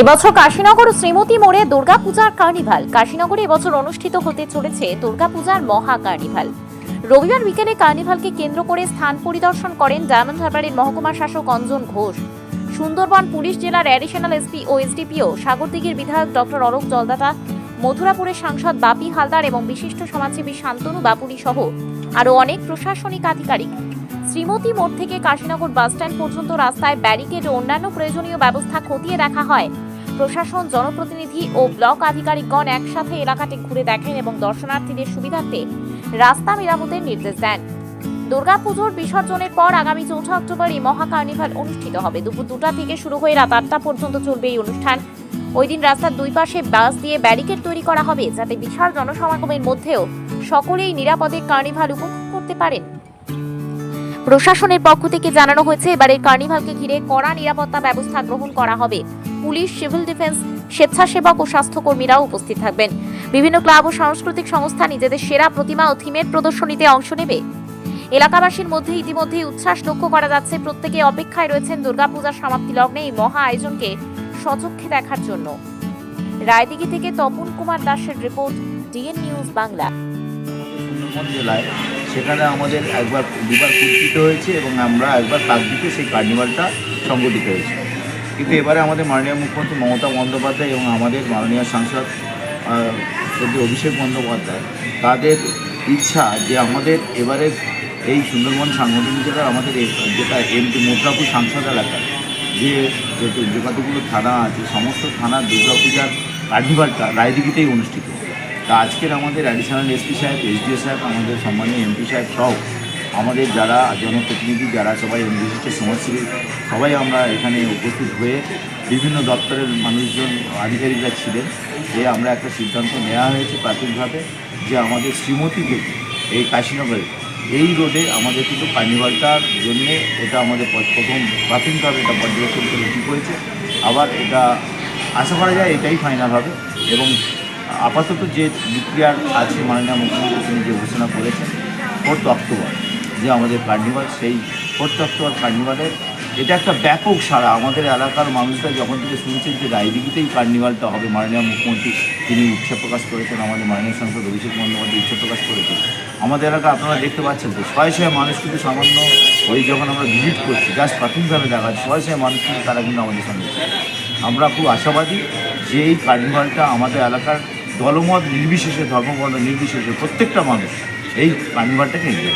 এবছর কাশীনগর শ্রীমতী মোড়ে দুর্গাপূজার কার্নিভাল। কাশীনগরে এবছর অনুষ্ঠিত হতে চলেছে দুর্গাপূজার মহা কার্নিভাল। রবিবার বিকেলে কার্নিভালকে কেন্দ্র করে স্থান পরিদর্শন করেন ডায়মন্ড হারবারের মহকুমা শাসক অঞ্জন ঘোষ। সুন্দরবন পুলিশ জেলার অ্যাডিশনাল এসপি ও এসডিপিও সাগরদিঘির বিধায়ক ডক্টর অরূপ জলদাতা, মথুরাপুরের সাংসদ বাপি হালদার এবং বিশিষ্ট সমাজসেবী শান্তনু বাপুরি সহ আরও অনেক প্রশাসনিক আধিকারিক। শ্রীমতী মোড় থেকে কাশীনগর বাসস্ট্যান্ড পর্যন্ত রাস্তায় ব্যারিকেড ও অন্যান্য প্রয়োজনীয় ব্যবস্থা খতিয়ে দেখা হয়। প্রশাসন, জনপ্রতিনিধি ও ব্লক আধিকারিকগণ একসাথে এলাকাটি ঘুরে দেখেন এবং দর্শনার্থীদের সুবিধার্থে রাস্তা মেরামতের নির্দেশ দেন। দুর্গাপুজোর বিসর্জনের পর আগামী চৌঠা অক্টোবর এই মহা কার্নিভাল অনুষ্ঠিত হবে। দুপুর দুটা থেকে শুরু হয়ে রাত আটটা পর্যন্ত চলবে এই অনুষ্ঠান। ওই দিন রাস্তার দুই পাশে বাস দিয়ে ব্যারিকেড তৈরি করা হবে, যাতে বিশাল জনসমাগমের মধ্যেও সকলেই নিরাপদে কার্নিভাল উপভোগ করতে পারেন। প্রশাসনের পক্ষ থেকে জানানো হয়েছে, এবারের কার্নিভালকে ঘিরে কড়া নিরাপত্তা ব্যবস্থা গ্রহণ করা হবে। পুলিশ, সিভিল ডিফেন্স, স্বেচ্ছাসেবক ও স্বাস্থ্যকর্মীরাও উপস্থিত থাকবেন। বিভিন্ন ক্লাব ও সাংস্কৃতিক সংস্থা নিজেদের সেরা প্রতিমা ও থিমের প্রদর্শনীতে অংশ নেবে। এলাকাবাসীর মধ্যে ইতিমধ্যেই উচ্ছ্বাস লক্ষ্য করা যাচ্ছে। প্রত্যেকে অপেক্ষায় রয়েছেন দুর্গাপূজার সমাপ্তি লগ্নে এই মহা আয়োজনকে সচক্ষে দেখার জন্য। রায়দিঘি থেকে তপন কুমার দাসের রিপোর্ট, ডিএন নিউজ বাংলা। সেখানে আমাদের একবার দুবার কুর্তিত হয়েছে এবং আমরা একবার কাকদ্বীপে সেই কার্নিভালটা সংগঠিত হয়েছে। কিন্তু এবারে আমাদের মাননীয় মুখ্যমন্ত্রী মমতা বন্দ্যোপাধ্যায় এবং আমাদের মাননীয় সাংসদ শ্রদ্ধেয় অভিষেক বন্দ্যোপাধ্যায়, তাদের ইচ্ছা যে আমাদের এবারে এই সুন্দরবন সাংগঠনিক জেলার আমাদের যেটা এমপি মুদ্রাপুর সাংসদ এলাকা, যে যে কতগুলো থানা আছে, সমস্ত থানার দুর্গাপূজার কার্নিভালটা রায়দিঘিতেই অনুষ্ঠিত। তা আজকের আমাদের অ্যাডিশনাল এসপি সাহেব এসডিও সাহেব, আমাদের সম্মানীয় এমপি সাহেব সহ আমাদের যারা জনপ্রতিনিধি, যারা সবাই বিশিষ্ট সমাজসেবী, সবাই আমরা এখানে উপস্থিত হয়ে বিভিন্ন দপ্তরের মানুষজন, আধিকারিকরা ছিলেন যে আমরা একটা সিদ্ধান্ত নেওয়া হয়েছে প্রাথমিকভাবে যে আমাদের শ্রীমতী থেকে এই কাশীনগরে, এই রোডে আমাদের কিন্তু কার্নিভালটার জন্যে এটা আমাদের প্রথম প্রাথমিকভাবে এটা পর্যবেক্ষণ করে ঠিক হয়েছে। আবার এটা আশা করা যায় এটাই ফাইনাল হবে এবং আপাতত যে বিক্রিয়ার আছে মাননীয় মুখ্যমন্ত্রী তিনি যে ঘোষণা করেছেন ফোর্থ অক্টোবর যে আমাদের কার্নিভাল, সেই ফোর্থ অক্টোবর কার্নিভালের, এটা একটা ব্যাপক সারা আমাদের এলাকার মানুষরা যখন থেকে শুনছেন যে রায়দিঘিতেই কার্নিভালটা হবে, মাননীয় মুখ্যমন্ত্রী তিনি ইচ্ছা প্রকাশ করেছেন, আমাদের মাননীয় সাংসদ অভিষেক বন্দ্যোপাধ্যায় ইচ্ছা প্রকাশ করেছেন। আমাদের এলাকা আপনারা দেখতে পাচ্ছেন তো, শয়ে শয়ে মানুষ কিন্তু সামান্য ওই যখন আমরা ভিজিট করছি জাস্ট প্রাথমিকভাবে দেখা শয়ে শয়ে মানুষ কিন্তু তারা কিন্তু আমাদের সঙ্গে আমরা খুব আশাবাদী যে এই কার্নিভালটা আমাদের এলাকার দলমত নির্বিশেষে, ধর্মবর্ণ নির্বিশেষে প্রত্যেকটা মানুষ এই কার্নিভালটাকে দেবে।